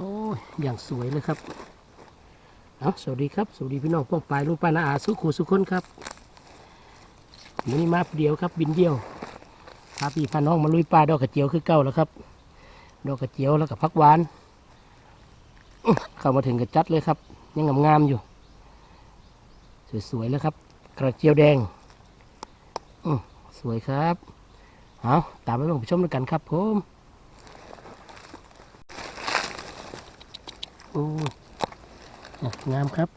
อ้ยอย่างสวยเลยครับเอาสวัสดีครับ สวัสดีพี่น้องป้องปลายลุงป้านาอาสุขูสุคนครับวันนี้มาเดียวครับบินเดียวพาพี่พาน้องมาลุยปลาดอกกระเจียวคือเก่าแล้วครับ ดอกกระเจียวแล้วก็พักหวาน เข้ามาถึงกระจัดเลยครับ ยังงามๆอยู่ สวยๆแล้วครับ กระเจียวแดงอสวยครับเอาตามไปลงไปชมด้วยกันครับผม โอ้งามครับ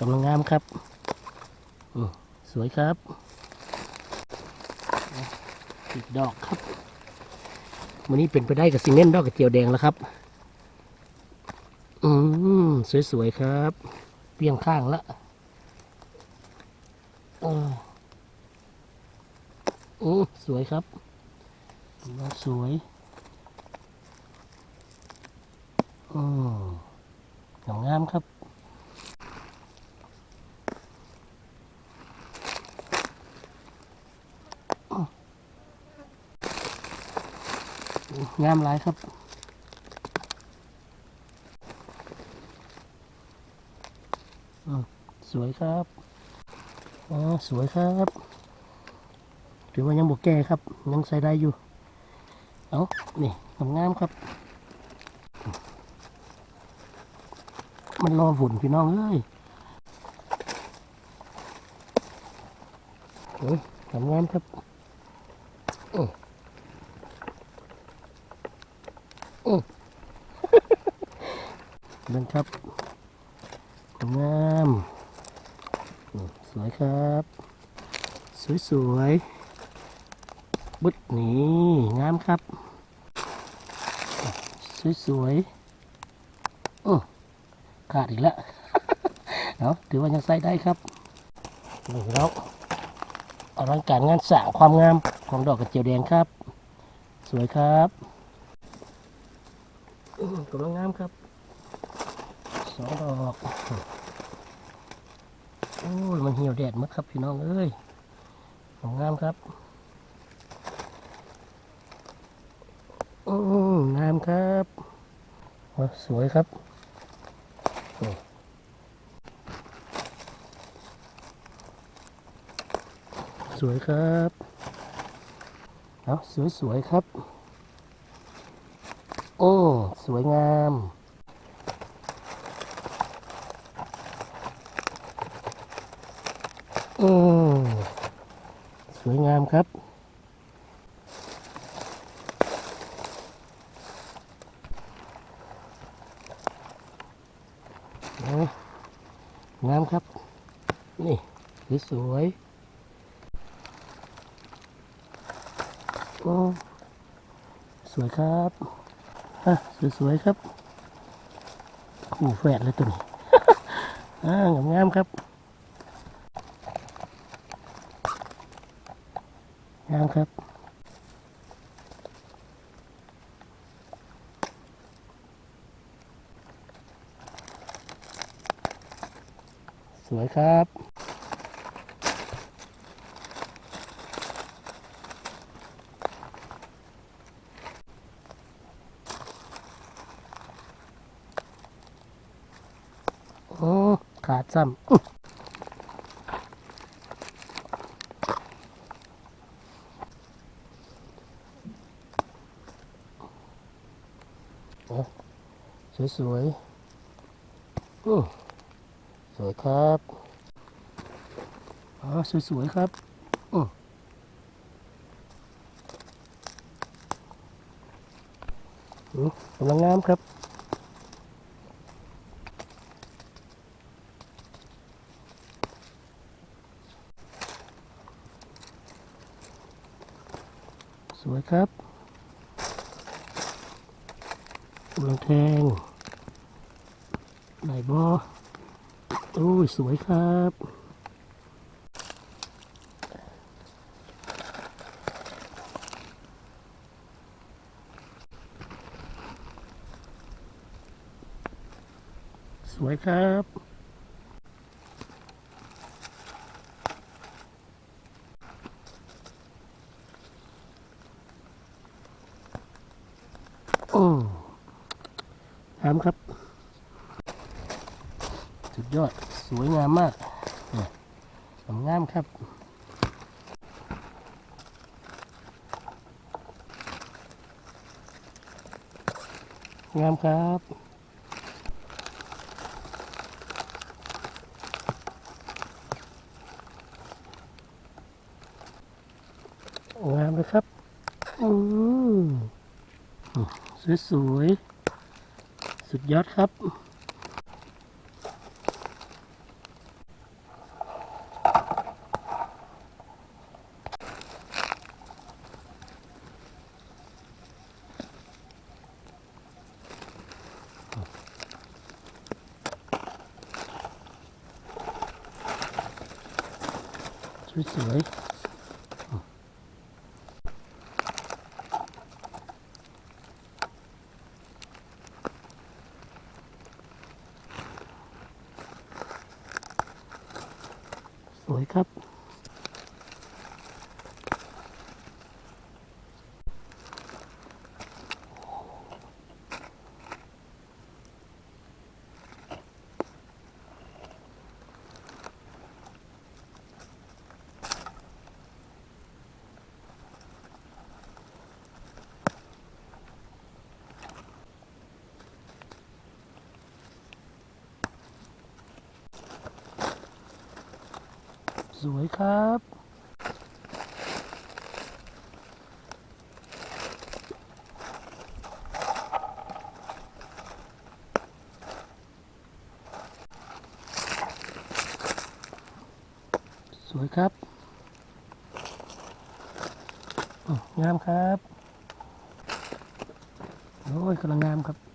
กำลังงามครับอืมสวยครับอะอีกดอกครับ วันนี้เป็นไปได้กับซีเมนต์ดอกกระเจียวแดงแล้วครับ อืมสวยๆครับ เปียงข้างละเอออืมสวยครับด อกสวยงามครับงามหลายครับอสวยครับอ๋อสวยครับถือว่ายังบวกแก่ครับ ยังใส่ได้อยู่ เอานี่งามครับ มันรอฝุ่นพี่น้องเอ้ยโอ้ยงามครับโอ้โอ้เบิ่งครับงามสวยครับ สวยสวยๆบึดนี่งามครับ สวยสวยโอ้ ขาดอีกแล้วเนาะถือว่ายังใส่ได้ครับนี่แล้วอลังการงานสร้างความงามของดอกกระเจียวแดงครับ สวยครับกำลังงามครับสองดอกโอ้ยมันเหี่ยวแดดหมดครับพี่น้องเอ้ยของงามครับโอ้งามครับ สวยครับ สวยครับเอาสวยๆครับ โอ้ สวยงามอืมสวยงามครับ งามครับ นี่สวยๆ โอ้สวยครับอะสวยๆครับคู่แฝดเลยตัวนี้อ่างามๆครับงามครับสวยครับ ขาดซ้ำอื้อสวยๆอื้อสวยครับอ๋อสวยๆครับอื้ออื้อกำลังงามครับ สวยครับกำลังแทงไหนบอโอ้ย สวยครับสวยครับ อ งามครับ สุดยอดสวยงามมากเนี่ยงามครับงามครับ งามเลยครับ อืมสวยๆ สุดยอดครับ สวยๆ วยครับ สวยครับ สวยครับ งามครับ โอ้ยกำลังงามครับ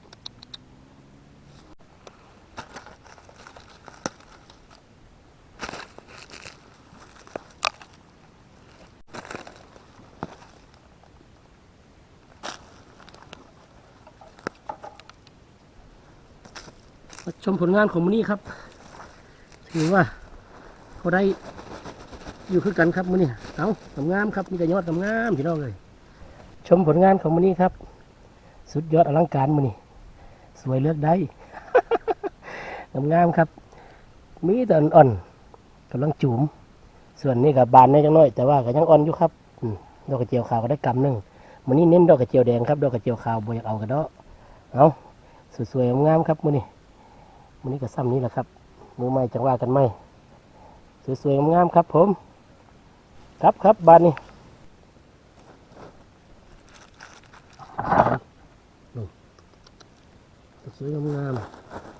ชมผลงานของมันนี้ครับ ถือว่าเขาได้อยู่คือกันครับมือนี้เอาทำงามครับมีแต่ยอดทำงามพี่น้องเลย ชมผลงานของมันนี้ครับ สุดยอดอลังการมือนี้สวยเลือกได้ทำงามครับ มีแต่อ่อนๆกำลังจุ๋มส่วนนี้กับบานนี่จังน้อย แต่ว่าก็ยังอ่อนอยู่ครับดอกกระเจียวขาวก็ได้กำหนึ่งมือนี้เน้นดอกกระเจียวแดงครับ ดอกกระเจียวขาวบอยากเอากระเดาะเอาสวยๆงามครับมือนี้ วันนี้ก็ซ้ำนี้แหละครับ มือใหม่จังว่ากันไหมสวยๆงามๆครับผม ครับครับบานนี้สวยงามๆ